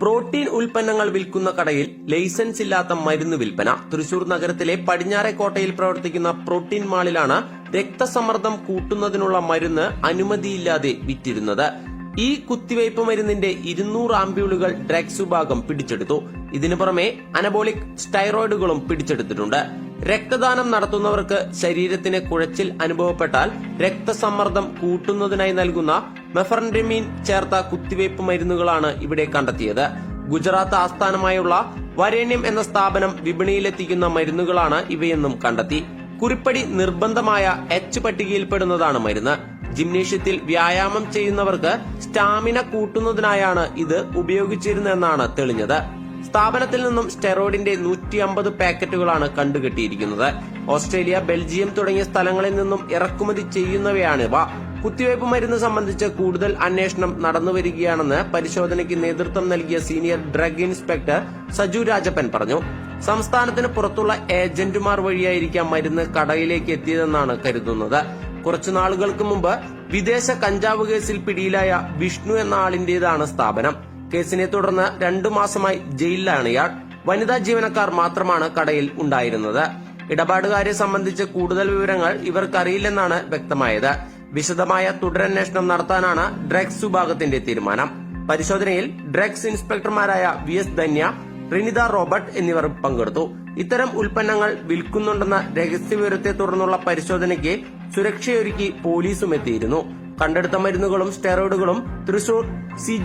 Protein ഉൽപ്പന്നങ്ങൾ വിൽക്കുന്ന കടയിൽ ലൈസൻസ് ഇല്ലാത്ത മരുന്ന് വിൽപ്പന. തൃശൂർ നഗരത്തിലെ പടിഞ്ഞാറേക്കോട്ടയിൽ പ്രവർത്തിക്കുന്ന പ്രോട്ടീൻ മാളിലാണ് രക്തസമ്മർദ്ദം കൂട്ടുന്നതിനുള്ള മരുന്ന് അനുമതിയില്ലാതെ വിറ്റിരുന്നത്. ഈ കുത്തിവയ്പ് മരുന്നിന്റെ ഇരുന്നൂറ് ആംബ്യൂളുകൾ ഡ്രഗ്സ് വിഭാഗം പിടിച്ചെടുത്തു. ഇതിനു പുറമെ അനബോളിക് സ്റ്റൈറോയിഡുകളും പിടിച്ചെടുത്തിട്ടുണ്ട്. രക്തദാനം നടത്തുന്നവർക്ക് ശരീരത്തിന് കുഴച്ചിൽ അനുഭവപ്പെട്ടാൽ രക്തസമ്മർദ്ദം കൂട്ടുന്നതിനായി നൽകുന്ന മെഫർഡമിൻ ചേർത്ത കുത്തിവയ്പ് മരുന്നുകളാണ് ഇവിടെ കണ്ടെത്തിയത്. ഗുജറാത്ത് ആസ്ഥാനമായുള്ള വരേണ്യം എന്ന സ്ഥാപനം വിപണിയിലെത്തിക്കുന്ന മരുന്നുകളാണ് ഇവയെന്നും കണ്ടെത്തി. കുറിപ്പടി നിർബന്ധമായ എച്ച് പട്ടികയിൽപ്പെടുന്നതാണ് മരുന്ന്. ജിംനേഷ്യത്തിൽ വ്യായാമം ചെയ്യുന്നവർക്ക് സ്റ്റാമിന കൂട്ടുന്നതിനായാണ് ഇത് ഉപയോഗിച്ചിരുന്നതെന്നാണ് തെളിഞ്ഞത്. സ്ഥാപനത്തിൽ നിന്നും സ്റ്റെറോയിഡിന്റെ നൂറ്റി അമ്പത് പാക്കറ്റുകളാണ് കണ്ടുകെട്ടിയിരിക്കുന്നത്. ഓസ്ട്രേലിയ ബെൽജിയം തുടങ്ങിയ സ്ഥലങ്ങളിൽ നിന്നും ഇറക്കുമതി ചെയ്യുന്നവയാണിവ കുത്തിവയ്പ് മരുന്ന് സംബന്ധിച്ച് കൂടുതൽ അന്വേഷണം നടന്നുവരികയാണെന്ന് പരിശോധനയ്ക്ക് നേതൃത്വം നൽകിയ senior drug inspector Saju Rajappan പറഞ്ഞു. സംസ്ഥാനത്തിന് പുറത്തുള്ള ഏജന്റുമാർ വഴിയായിരിക്കാം മരുന്ന് കടയിലേക്ക് എത്തിയതെന്നാണ് കരുതുന്നത്. കുറച്ചു നാളുകൾക്ക് മുമ്പ് വിദേശ കഞ്ചാവ് കേസിൽ പിടിയിലായ വിഷ്ണു എന്ന ആളിന്റേതാണ് സ്ഥാപനം. കേസിനെ തുടർന്ന് രണ്ടു മാസമായി ജയിലിലാണ് ഇയാൾ. വനിതാ ജീവനക്കാർ മാത്രമാണ് കടയിൽ ഉണ്ടായിരുന്നത്. ഇടപാടുകാരെ സംബന്ധിച്ച് കൂടുതൽ വിവരങ്ങൾ ഇവർക്കറിയില്ലെന്നാണ് വ്യക്തമായത്. വിശദമായ തുടരന്വേഷണം നടത്താനാണ് ഡ്രഗ്സ് വിഭാഗത്തിന്റെ തീരുമാനം. പരിശോധനയിൽ drugs ഇൻസ്പെക്ടർമാരായ V S Dhanya Rinitha Robert എന്നിവർ പങ്കെടുത്തു. ഇത്തരം ഉൽപ്പന്നങ്ങൾ വിൽക്കുന്നുണ്ടെന്ന രഹസ്യവിവരത്തെ തുടർന്നുള്ള പരിശോധനയ്ക്ക് സുരക്ഷയൊരുക്കി പോലീസും എത്തിയിരുന്നു. കണ്ടെടുത്ത മരുന്നുകളും സ്റ്റെറോയിഡുകളും തൃശൂർ സി